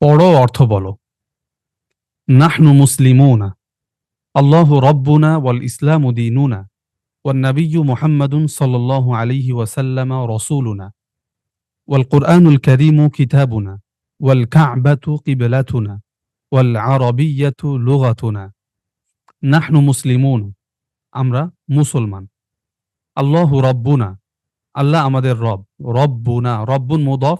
পড়ো অর্থ বলো নাহনু মুসলিমুনা আল্লাহু রব্বুনা ওয়াল ইসলামু দীনুনা والنبي محمد صلى الله عليه وسلم رسولنا والقرآن الكريم كتابنا والكعبة قبلتنا والعربية لغتنا نحن مسلمون আমরা মুসলমান আল্লাহু রব্বুনা আল্লাহ আমাদের রব রব্বুনা রব্বুন মুদফ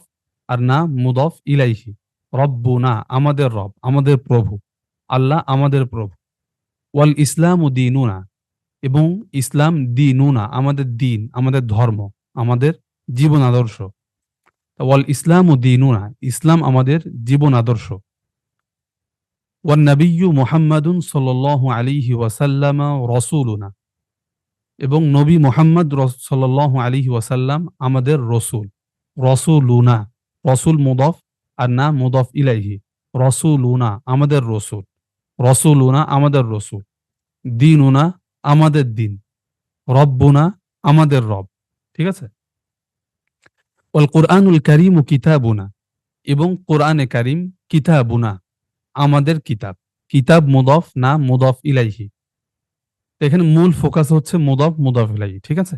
আর না মুদফ ইলাইহি রব্বুনা, আমাদের রব, আমাদের প্রভু, আল্লাহ আমাদের প্রভু। ওয়াল ইসলাম ও দিনুনা, এবং ইসলাম দিনুনা, আমাদের দিন, আমাদের ধর্ম, আমাদের জীবন আদর্শ। ওয়াল ইসলাম ও দিনুনা, ইসলাম আমাদের জীবন আদর্শ। ওয়ান নবিয়্যু মুহাম্মাদুন সাল্লাল্লাহু আলাইহি ওয়াসাল্লাম রসুলুনা, এবং নবী মোহাম্মদ সাল্লাল্লাহু আলাইহি ওয়াসাল্লাম আমাদের রসুল, রসুলুনা, রসুল মুদফ আর না মুদফ ইলাইহি, রসুলুনা আমাদের রসুল, রসুলুনা আমাদের রসুল, দিনুনা আমাদের দিন, রব্বুনা আমাদের রব। ঠিক আছে? ওয়াল কোরআনুল কারিম ও কিতাবুনা এবং কোরআনে কারিম কিতাবুনা, আমাদের কিতাব। কিতাব মুদফ না মুদফ ইলাইহি। এখানে মূল ফোকাস হচ্ছে মুদফ মুদফ ইলাইহি। ঠিক আছে?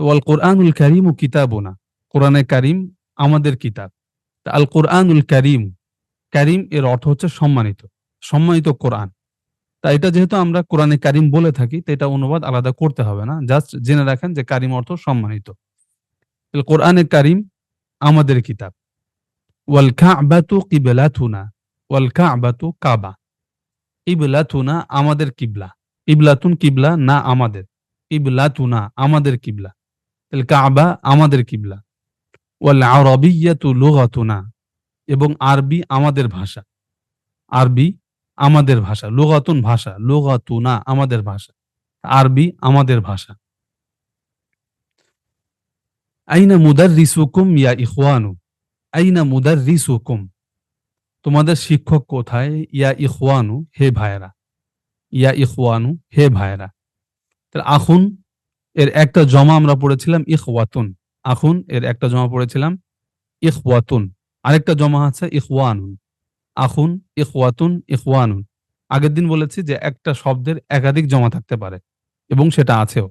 ওয়াল কোরআনুল কারিম ও কিতাবুনা, কোরআনে কারিম আমাদের কিতাব। আল কোরআনুল করিম। কারিম এর অর্থ হচ্ছে সম্মানিত। সম্মানিত কোরআন। তা এটা যেহেতু আমরা কোরআনে কারিম বলে থাকি, তো এটা অনুবাদ আলাদা করতে হবে না। জাস্ট জেনে রাখেন যে কারিম অর্থ সম্মানিত। কোরআনে কারিম আমাদের কিতাব। ওয়াল কাবাতু কিবলাতুনা। ওয়াল কাবাতু কাবা। কিবলাতুনা আমাদের কিবলা। ইবলাতুন কিবলা না আমাদের। কিবলাতুনা আমাদের কিবলা। কাবা আমাদের কিবলা। এবং আরবি আমাদের ভাষা। আরবি আমাদের ভাষা, লুগাতুন ভাষা, লুগাতুনা আমাদের ভাষা, আরবি আমাদের ভাষা। আইনা মুদাররিসুকুম ইয়া ইখওয়ানু? আইনা মুদাররিসুকুম? তোমাদের শিক্ষক কোথায়? ইয়া ইখওয়ানু, হে ভাইরা ইয়া ইখওয়ানু, হে ভাইরা আখুন এর একটা জমা আমরা পড়েছিলাম ইখওয়াতুন। আখুন, এর একটা জমা পড়েছিলাম, ইখওয়াতুন। আরেকটা জমা আছে, ইখওয়ানুন। আখুন, ইখওয়াতুন, ইখওয়ানুন। আগের দিন বলেছি যে একটা শব্দের একাধিক জমা থাকতে পারে, এবং সেটা আছেও।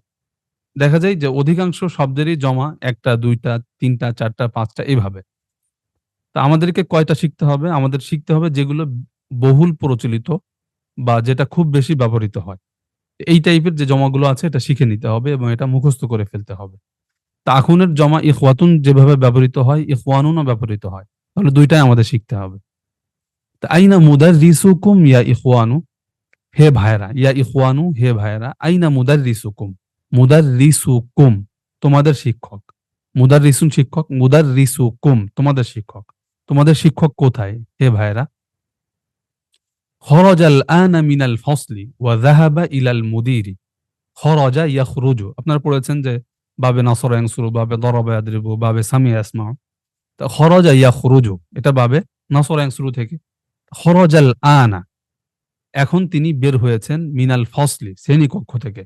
দেখা যায় যে অধিকাংশ শব্দেরই জমা একটা, দুইটা, তিনটা, চারটা, পাঁচটা, এইভাবে। তা আমাদেরকে কয়টা শিখতে হবে? আমাদের শিখতে হবে যেগুলো বহুল প্রচলিত বা যেটা খুব বেশি ব্যবহৃত হয়। এই টাইপের যে জমাগুলো আছে, এটা শিখে নিতে হবে এবং এটা মুখস্থ করে ফেলতে হবে। তা আখুনের জমা ইখওয়াতুন যেভাবে ব্যবহৃত হয় ইখওয়ানুনও ব্যবহৃত হয়। তাহলে দুইটাই আমাদের শিখতে হবে। তা আইনা মুদার রিসুকুম ইয়া ইখওয়ানু? হে ভাইরা ইয়া ইখওয়ানু, হে ভাইরা আইনা মুদার রিসুকুম মুদার রিসুকুম তোমাদের শিক্ষক। মুদার রিসুন শিক্ষক মুদার রিসুকুম তোমাদের শিক্ষক। তোমাদের শিক্ষক কোথায়? হে ভাইরা খরজাল আনা মিনাল ফসলি ওয়া যাহাবা ইলাল মুদিরি। খরজা ইয়াখরুজু। আপনারা পড়েছেন যে বাবে নাসর ইয়ানসুরু বাবে দরবা ইয়াদরিবু বাবে সামিয়া ইয়াসমাউ, তা খরজা ইয়াখরুজু এটা বাবে নাসর ইয়ানসুরু থেকে। খরজাল আনা, এখন তিনি বের হয়েছেন মিনাল ফসলি শ্রেণীকক্ষ থেকে।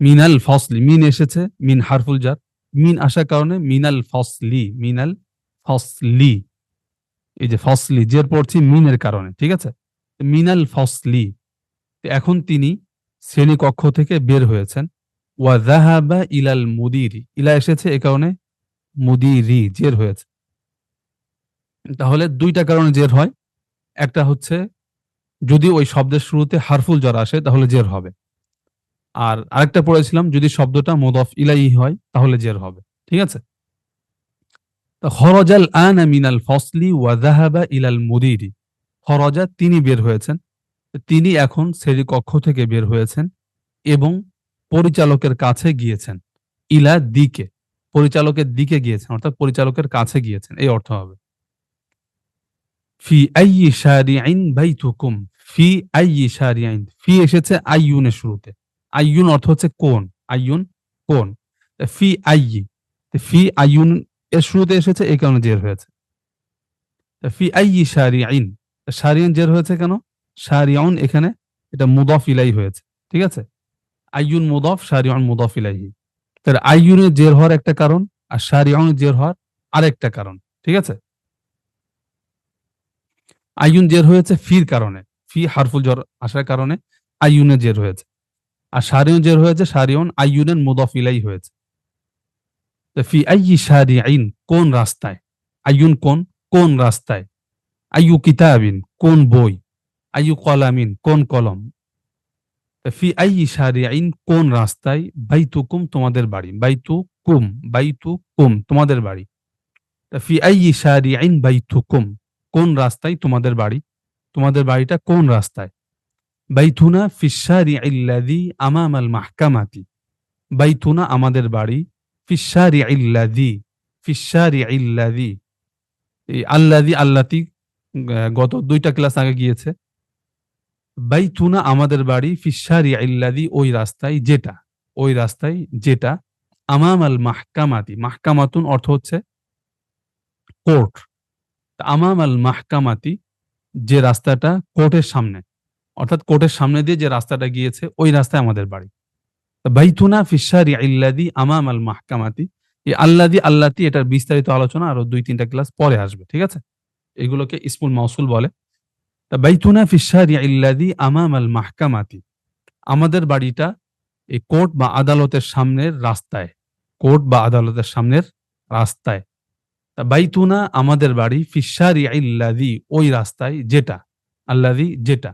মিনাল ফসলি, মিন এসেছে, মিন হারফুল জার, মিন আসার কারণে মিনাল ফসলি মিনাল ফসলি। এই যে ফসলি, জের পড়ছি মিনের কারণে, ঠিক আছে? মিনাল ফসলি এখন তিনি শ্রেণীকক্ষ থেকে বের হয়েছেন ওয়া জাহাবা ইলাল মুদিরি। ইলা এসেছে এ কারণে মুদিরি, জের হয়েছে। তাহলে দুইটা কারণে জের হয়। একটা হচ্ছে, যদি ওই শব্দের শুরুতে হারফুল জ্বর আসে, তাহলে জের হবে। আর আরেকটা পড়েছিলাম, যদি শব্দটা মোদফ ইলাই হয়, তাহলে জের হবে। ঠিক আছে? খরজাল আনা মিনাল ফসলি ওয়া জাহাবা ইলাল মুদিরি। খরজা তিনি বের হয়েছেন। তিনি এখন শ্রেণীকক্ষ থেকে বের হয়েছেন এবং পরিচালকের কাছে গিয়েছেন। ইলা দিকে। পরিচালকের দিকে গিয়েছেন, অর্থাৎ পরিচালকের কাছে গিয়েছেন। এই অর্থ হবে। ফি আইয়ি শারিআইন বাইতুকুম। ফি আইয়ি শারিআইন ফি এসেছে আইয়ুনের শুরুতে। আইয়ুন অর্থ হচ্ছে কোন আইয়ুন কোন ফি আইয়ি। ফি আইয়ুন এর শুরুতে এসেছে এই কারণে জের হয়েছে। ফি আইয়ি শারিআইন শারিয়ান জের হয়েছে কেন? শারিয়াউন এখানে এটা মুদফ ইলাই হয়েছে। ঠিক আছে? আইয়ুন মুদফ শারিয়ান মুদফ ইলাইহি। তাহলে আইয়ুনের জের হওয়ার একটা কারণ আর শারিয়াউনের জের হওয়ার আরেকটা কারণ, ঠিক আছে? আইয়ুন জের হয়েছে ফির কারণে, ফি হারফুল জর আসার কারণে আইয়ুনে জের হয়েছে। আর সারিয়ন জের হয়েছে সারিয়ন আইয়ুনের মুদফিলাই হয়েছে। তো ফি আইয়ি সারিআইন কোন রাস্তায়? আইয়ুন কোন? কোন রাস্তায়? আইয়ু কিতাবিন, কোন বই? আইয়ু কলামিন, কোন কলম? ফি আইয়ি সারিআইন কোন রাস্তায় বাইতুকুম তোমাদের বাড়ি? বাইতু কুম বাইতু কুম তোমাদের বাড়ি। ফি আইয়ি সারিআইন বাইতুকুম কোন রাস্তায় তোমাদের বাড়ি? তোমাদের বাড়িটা কোন রাস্তায়? বাইতুনা ফিসারি ইল্লাদি আমামাল মাহকামাতি। বাইতুনা আমাদের বাড়ি ফিসারি ইল্লাদি ফিসারি ইল্লাদি এই আল্লাদি আল্লাতি গত দুইটা ক্লাস আগে গিয়েছে। বাইতুনা আমাদের বাড়ি ফিসারি ইল্লাদি ওই রাস্তায় যেটা, ওই রাস্তায় যেটা আমাম আল মাহকামাতি, মাহকামাতুন অর্থ হচ্ছে কোর্ট। আমাম আল মাহকামাতি যে রাস্তাটা কোর্টের সামনে, অর্থাৎ কোর্টের সামনে দিয়ে যে রাস্তাটা গিয়েছে, ওই রাস্তায় আমাদের বাড়ি। বাইতুনা ফিসারি ইল্লাদি আমাম আল মাহকামাতি, এই আল্লাদি আল্লাতি এটার বিস্তারিত আলোচনা আরও দুই তিনটা ক্লাস পরে আসবে, ঠিক আছে? এগুলোকে ইসমুল মাউসুল বলে। তা বাইতুনা ফিসারি ইল্লাদি আমাম আল মাহকামাতি। আমাদের বাড়িটা এই কোর্ট বা আদালতের সামনের রাস্তায়, কোর্ট বা আদালতের সামনের রাস্তায়। তা বাইতুনা আমাদের বাড়ি ফিসারি ইল্লাদি ওই রাস্তায় যেটা আল্লাদি যেটা,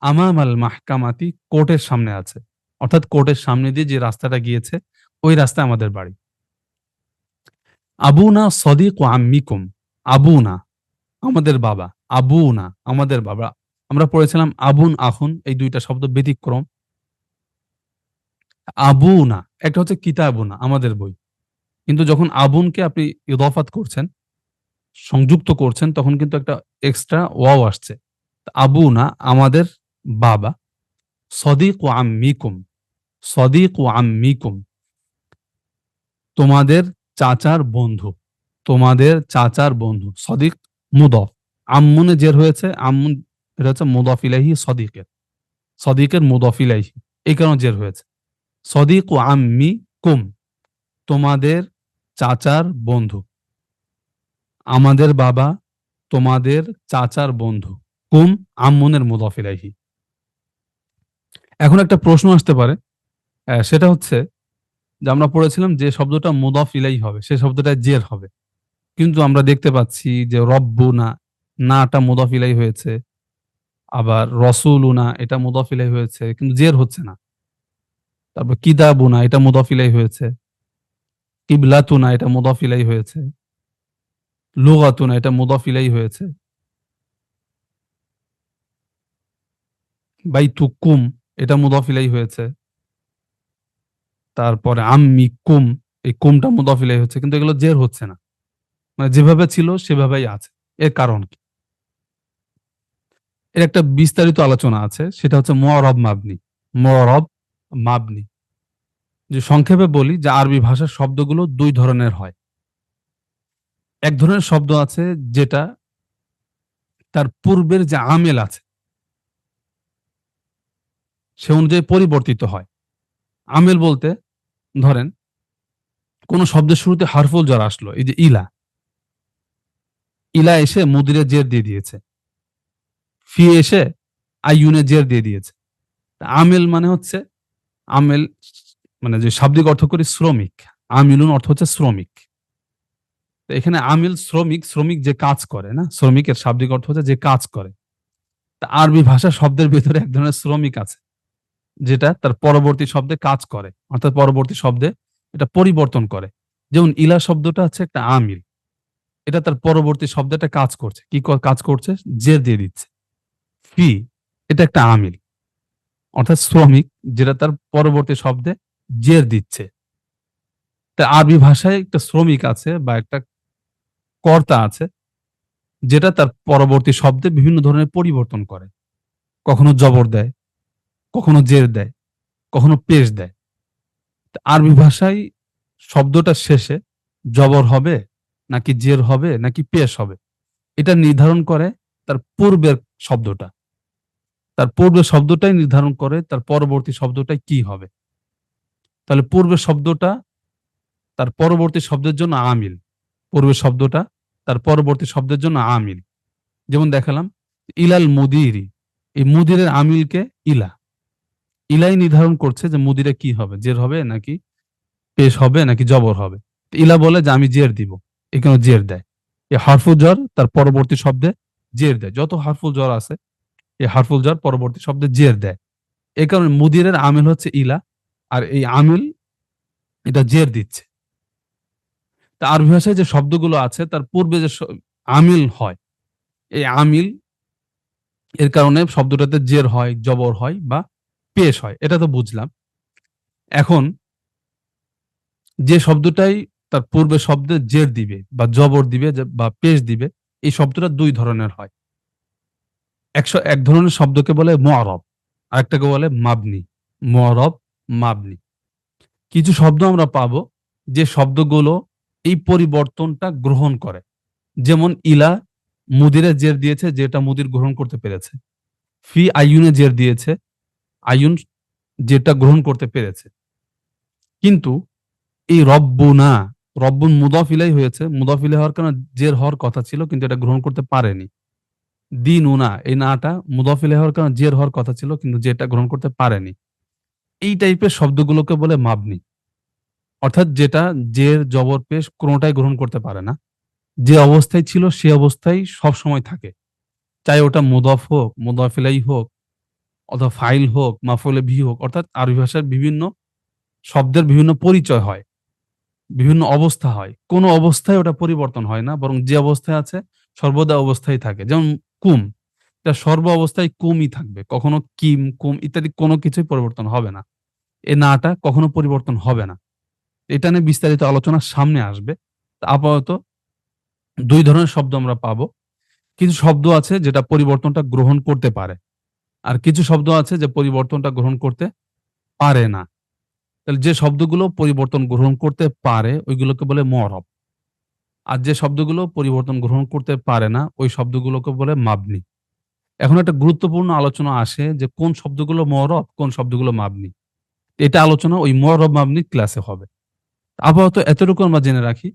আমাম আল মাহকামাতি কোর্টের সামনে আছে। অর্থাৎ কোর্টের সামনে দিয়ে যে রাস্তাটা গিয়েছে, ওই রাস্তায় আমাদের বাড়ি। আবুনা সদিক ও আম্মিকুম, আবুনা, আমাদের বাবা। আবুনা, আমাদের বাবা। আমরা পড়েছিলাম আবুন আখুন, এই দুইটা শব্দ ব্যতিক্রম। আবু না একটা হচ্ছে কিতাবুনা, আমাদের বই। কিন্তু যখন আবুনকে আপনি ইদফাত করছেন, সংযুক্ত করছেন, তখন কিন্তু একটা এক্সট্রা ওয়াও আসছে। আবু না আমাদের বাবা, সদিক ও আম্মিকুম, সদিক ও আম্মিকুম, তোমাদের চাচার বন্ধু, তোমাদের চাচার বন্ধু, সদিক মুদফ। আম্মুনে জের হয়েছে, আম্মুন, এটা হচ্ছে মুদফ ইলাহি সদিকের। সদিকের মুদফ ইলাহি এই কারণে জের হয়েছে। সদিক ও আম্মি কুম তোমাদের চাচার বন্ধু। আমাদের বাবা, তোমাদের চাচার বন্ধু। কুম, আম্মনের মুদফিলাহি এখন একটা প্রশ্ন আসতে পারে সেটা হচ্ছে যে আমরা পড়েছিলাম যে শব্দটা মুদফ ইলাই হবে, সে শব্দটা জের হবে। কিন্তু আমরা দেখতে পাচ্ছি যে রব্বু না নাটা মুদফ ইলাই হয়েছে, আবার রসুলুনা এটা মুদফ ইলাই হয়েছে, কিন্তু জের হচ্ছে না। তারপর কিতাবুনা এটা মুদফ ইলাই হয়েছে, কিবলাতুনা এটা মুদফ ইলাই হয়েছে, লুগাতুনা এটা মুদফ ইলাই হয়েছে। বাইতুকুম এটা মুদফ ইলাই হয়েছে। তারপরে আম্মি কুম এই কুমটা মুদফ ইলাই হচ্ছে, কিন্তু এগুলো জের হচ্ছে না। মানে যেভাবে ছিল সেভাবেই আছে, এর কারণ কি? এর একটা বিস্তারিত আলোচনা আছে, সেটা হচ্ছে মরব মাবনি মরব মাবনি। যে সংক্ষেপে বলি যে আরবি ভাষার শব্দগুলো দুই ধরনের হয়। এক ধরনের শব্দ আছে যেটা তার পূর্বের যে আমেল আছে, সে অনুযায়ী পরিবর্তিত হয়। আমেল বলতে ধরেন, কোন শব্দের শুরুতে হারফুল জ্বর আসলো, এই যে ইলা। ইলা এসে মুদিরে জের দিয়ে দিয়েছে। ফি এসে আইউনে জের দিয়ে দিয়েছে। আমেল মানে হচ্ছে, আমেল মানে যে শাব্দিক অর্থ করি শ্রমিক। আমিলুন অর্থ হচ্ছে শ্রমিক। তো এখানে আমিল শ্রমিক শ্রমিক যে কাজ করে, না? শ্রমিকের শাব্দিক অর্থ হচ্ছে যে কাজ করে। তা আরবি ভাষা শব্দের ভিতরে এক ধরনের শ্রমিক আছে, যেটা তার পরবর্তী শব্দে কাজ করে। অর্থাৎ পরবর্তী শব্দে এটা পরিবর্তন করে। যেমন ইলা শব্দটা হচ্ছে একটা আমিল। এটা তার পরবর্তী শব্দটা কাজ করছে। ক- কাজ করছে? জের দিয়ে দিচ্ছে। ফি এটা একটা আমিল। অর্থাৎ শ্রমিক যেটা তার পরবর্তী শব্দে জের দিচ্ছে। তা আরবি ভাষায় একটা শ্রমিক আছে বা একটা কর্তা আছে, যেটা তার পরবর্তী শব্দে বিভিন্ন ধরনের পরিবর্তন করে। কখনো জবর দেয়, কখনো জের দেয়, কখনো পেশ দেয়। আরবি ভাষায় শব্দটা শেষে জবর হবে, নাকি জের হবে, নাকি পেশ হবে, এটা নির্ধারণ করে তার পূর্বের শব্দটা। তার পূর্বে শব্দটাই নির্ধারণ করে, তার পরবর্তী শব্দটাই কি হবে? তাহলে পূর্বের শব্দটা তার পরবর্তী শব্দের জন্য আমিল। পূর্বের শব্দটা তার পরবর্তী শব্দের জন্য আমিল। যেমন দেখালাম, ইলাল মুদিরি। এই মুদিরের আমিলকে ইলা। ইলাই নির্ধারণ করছে যে মুদিরে কি হবে? জের হবে নাকি পেশ হবে নাকি জবর হবে? ইলা বলে যে আমি জের দিব এখানে জের দেয়? এই হারফুল জ্বর তার পরবর্তী শব্দে জের দেয়। যত হারফুল জ্বর আছে এই হারফুল জ্বর পরবর্তী শব্দে জের দেয়। এই কারণে মুদিরের আমিল হচ্ছে ইলা, আর এই আমিল এটা জের দিচ্ছে। তা আরবি ভাষায় যে শব্দগুলো আছে, তার পূর্বে যে আমিল হয়, এই আমিল এর কারণে শব্দটাতে জের হয়, জবর হয় বা পেশ হয়, এটা তো বুঝলাম। এখন যে শব্দটাই তার পূর্বে শব্দে জের দিবে বা জবর দিবে বা পেশ দিবে, এই শব্দটা দুই ধরনের হয়। একশো এক ধরনের শব্দকে বলে মোয়ারব, আরেকটাকে বলে মাবনি। মোয়ারব, মাবনি। কিছু শব্দ আমরা পাবো যে শব্দগুলো এই পরিবর্তনটা গ্রহণ করে। যেমন, ইলা মুদিরে জের দিয়েছে, যেটা মুদির গ্রহণ করতে পেরেছে। ফি আইয়ুনে জের দিয়েছে, আইয়ুন যেটা গ্রহণ করতে পেরেছে। কিন্তু এই রব্বুনা, রব্বুন মুদাফিলাই হয়েছে। মুদাফিলে হওয়ার কারণে জের হওয়ার কথা ছিল, কিন্তু এটা গ্রহণ করতে পারেনি। দিন উনা এই নাটা মুদাফিলে হওয়ার কারণে জের হওয়ার কথা ছিল, কিন্তু যেটা গ্রহণ করতে পারেনি। এই টাইপের শব্দগুলোকে বলে মাবনি। অর্থাৎ যেটা জের, জবর, পেশ কোনোটাই গ্রহণ করতে পারে না। যে অবস্থায় ছিল সে অবস্থায় সব সময় থাকে। চাই ওটা মুদফ হোক, মুদাফিলাই হোক, অথবা ফাইল হোক, মাফলে ভি হোক, অর্থাৎ আরবি ভাষার বিভিন্ন শব্দের বিভিন্ন পরিচয় হয়, বিভিন্ন অবস্থা হয়। কোনো অবস্থায় ওটা পরিবর্তন হয় না, বরং যে অবস্থায় আছে সর্বদা অবস্থায় থাকে। যেমন কুম, এটা সর্ব অবস্থায় কুমই থাকবে। কখনো কিম, কুম ইত্যাদি কোনো কিছুই পরিবর্তন হবে না। এ নাটা কখনো পরিবর্তন হবে না। এটা নিয়ে বিস্তারিত আলোচনা সামনে আসবে। আপাতত দুই ধরনের শব্দ আমরা পাবো। কিছু শব্দ আছে যেটা পরিবর্তনটা গ্রহণ করতে পারে। আর কিছু শব্দ আছে যে পরিবর্তনটা গ্রহণ করতে পারে না। তাহলে যে শব্দগুলো পরিবর্তন গ্রহণ করতে পারে, ওইগুলোকে বলে মরব। আর যে শব্দগুলো পরিবর্তন গ্রহণ করতে পারে না, ওই শব্দগুলোকে বলে মাবনি। এখন একটা গুরুত্বপূর্ণ আলোচনা আসে যে কোন শব্দগুলো মরব কোন শব্দগুলো মাবনি। এটা আলোচনা ওই মরব মাবনি ক্লাসে হবে। আপাতত এতটুকু আমরা জেনে রাখি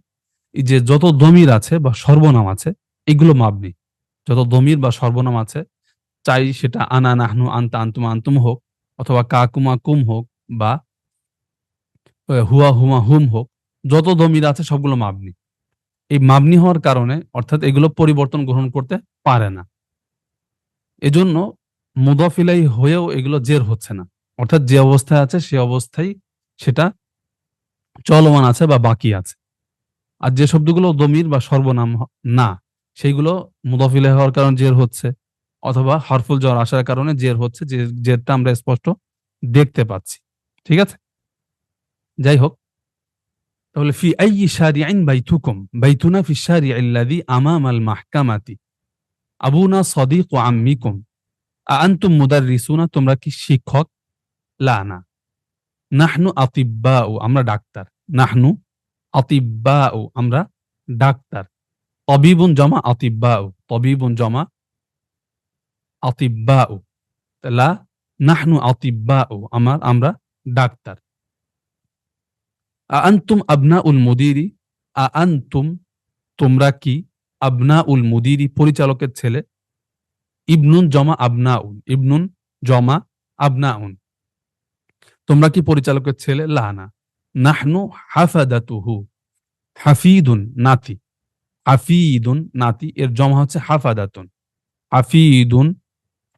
যে যত দমির আছে বা সর্বনাম আছে, এগুলো মাবনি। যত দমির বা সর্বনাম আছে, চাই সেটা আনা নাহনু আন্তা আন্তুমা আন্তুম হোক অথবা কাকুমা কুম হোক বা হুয়া হুমা হুম হোক, যত দমির আছে সবগুলো মাবনি। এই মাবনি হওয়ার কারণে, অর্থাৎ এগুলো পরিবর্তন গ্রহণ করতে পারে না। এজন্য মুদাফিলাই হয়েও এগুলো জের হচ্ছে না। অর্থাৎ যে অবস্থায় আছে, সে অবস্থায় সেটা চলমান আছে বা বাকি আছে। আর যে শব্দগুলো দমির বা সর্বনাম না, সেইগুলো মুদাফিলাই হওয়ার কারণে জের হচ্ছে, অথবা হরফুল জ্বর আসার কারণে জের হচ্ছে, যে জেরটা আমরা স্পষ্ট দেখতে পাচ্ছি। ঠিক আছে? যাই হোক তাহলে ফি আই শারিআইন বাইতুকুম বাইতুনা ফি শারিআল্লাযী আমামাল মাহকামাতি আবুনা সাদিক ও আম্মিকুম আ আনতুম মুদাররিসুনা তোমরা কি শিক্ষক লা না নাহনু আতিব্বাউ আমরা ডাক্তার নাহনু আতিব্বাউ আমরা ডাক্তার তবিবুন জমা আতিব্বাউ তবিবুন জমা আতিব্বাউ লা নাহনু আতিব্বাউ আমার আমরা ডাক্তার আ আনতুম আবনা উল মুদিরি আনতুম তোমরা কি আবনা উল মুদিরি পরিচালকের ছেলে? ইবনুন জমা আবনাউন, ইবনুন জমা আবনাউন। তোমরা কি পরিচালকের ছেলে? লানা নাহনু হাফাদাতুহু, হাফিদুন নাতি। হাফিদুন নাতি, এর জমা হচ্ছে হাফাদাতুন। হাফিদুন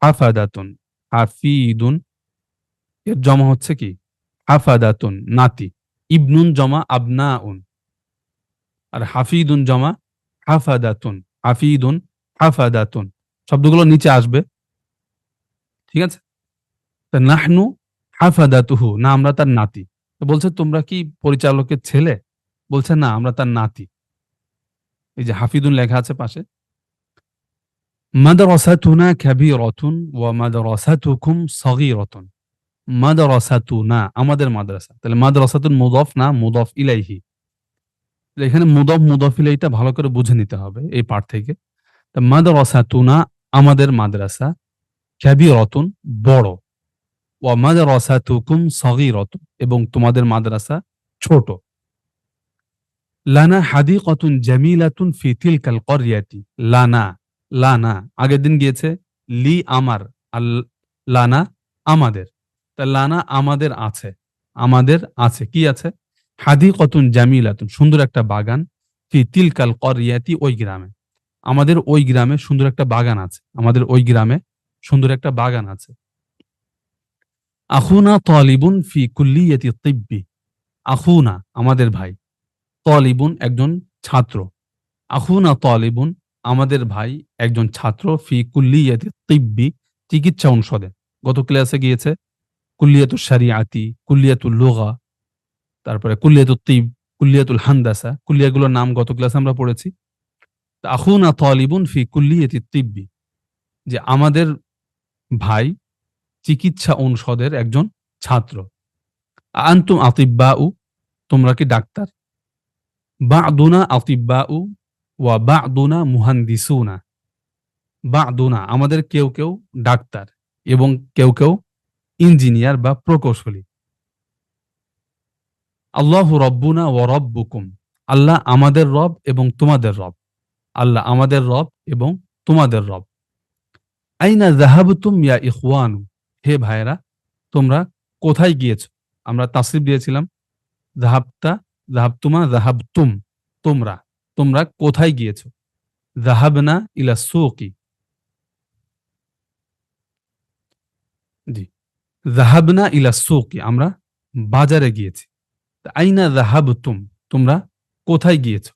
হাফাদাতুন, হাফিদুন, এর জমা হচ্ছে কি? হাফাদাতুন নাতি। ইবনুন জমা আবনাউন। আর হাফিদুন জমা হাফাদাতুন। হাফিদুন হাফাদাতুন। শব্দগুলো নিচে আসবে। ঠিক আছে? তা নাহনু হাফাদাতুহু, না আমরা তার নাতি। বলছে, তোমরা কি পরিচালকের ছেলে? বলছে, না, আমরা তার নাতি। এই যে হাফিদুন লেখা আছে পাশে। মাদ্রাসাতুনা কাবীরাতুন ওয়া মাদ্রাসাতুকুম সগীরাতুন। মাদ্রাসাতুনা, আমাদের মাদ্রাসা। তাহলে মাদ্রাসাতুন মুদফ না, মুদফ ইলাইহি। এখানে মুদফ মুদফ ইলাইটা ভালো করে বুঝে নিতে হবে এই পাঠ থেকে। তা মাদ্রাসাতুনা, আমাদের মাদ্রাসা কাবীরাতুন বড়। ওয়া মাদ্রাসাতুকুম সগীরাতুন, এবং তোমাদের মাদ্রাসা ছোট। লানা জামিলাতুন লানা লানা, আগের দিন গিয়েছে, লি আমার লানা আমাদের। লানা আমাদের আছে আমাদের আছে। কি আছে? হাদিকতুন জামিলাতুন, সুন্দর একটা বাগান তিলকাল করিয়াতি ওই গ্রামে। আমাদের ওই গ্রামে সুন্দর একটা বাগান আছে, আমাদের ওই গ্রামে সুন্দর একটা বাগান আছে। আখুনা তলিবুন ফি কুল্লিয়াতি তিব্বি। আখুনা, আমাদের ভাই, তলিবুন একজন ছাত্র। আখুনা তলিবুন, আমাদের ভাই একজন ছাত্র, ফি কুল্লিয়াতি তিব্বি, চিকিৎসা অনুষদে। গত ক্লাসে গিয়েছে কুল্লিয়াতুল শারিয়াতি কুল্লিয়াতুল লোগা, তারপরে কুল্লিয়াতুল তিব, কুল্লিয়াতুল হান্দাসা, কুল্লিয়াগুলোর নাম গত ক্লাসে আমরা পড়েছি। আখুনা তলিবুন ফি কুল্লিয়াতি তিব্বি, যে আমাদের ভাই চিকিৎসা অনুষদের একজন ছাত্র। আন্তুম আতিব্বা উ তোমরা কি ডাক্তার? বা'দুনা আতিব্বাউ ওয়া বা'দুনা মুহান্দিসুনা। বা'দুনা, আমাদের কেউ কেউ ডাক্তার এবং কেউ কেউ ইঞ্জিনিয়ার বা প্রকৌশলী। আল্লাহ রব্বুনা ও রব্বুকুম। আল্লাহ আমাদের রব এবং তোমাদের রব। আল্লাহ আমাদের রব এবং তোমাদের রব। আইনা জাহাবতুম ইয়া ইখওয়ানু। হে ভাইরা তোমরা কোথায় গিয়েছো? আমরা তাসরিফ দিয়েছিলাম। জাহাবতা জাহাবতুমা জাহাবতুম তোমরা তোমরা কোথায় গিয়েছো? জাহাবনা ইলা সুকি। জি। জাহাবনা ইলা সুকি আমরা বাজারে গিয়েছি। আইনা জাহাবতুম তোমরা কোথায় গিয়েছো?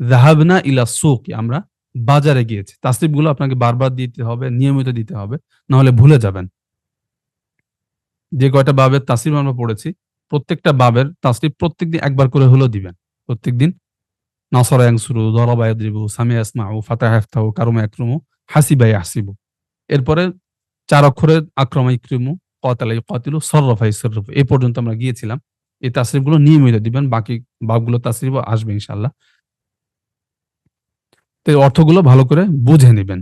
জাহাবনা ইলা সুকি আমরা বাজারে গিয়েছি। তাসরিফগুলো আপনাকে বারবার দিতে হবে, নিয়মিত দিতে হবে, নাহলে ভুলে যাবেন। যে কয়টা বাবের তাসরিফ আমরা পড়েছি, প্রত্যেকটা বাবের তাসরিফ প্রত্যেকদিন একবার করে হলেও দিবেন। প্রত্যেকদিন নাসরা ইয়ানসুরু দরাবা ইয়াদরিবু সামিয়া ইয়াসমাউ ফাতাহ ইয়াফতাহু কারুমা ইয়াকরুমু, হাসিবা ইয়াহসিবু। এরপরে চার অক্ষরের আক্রমা ইকরিমু কতালা কতিলু সররাফা সর্রফ এ পর্যন্ত আমরা গিয়েছিলাম। এই তাসরিফগুলো নিয়মিত দিবেন, বাকি বাপগুলো তাসরিফ আসবে ইনশাল্লাহ তো অর্থগুলো ভালো করে বুঝে নেবেন।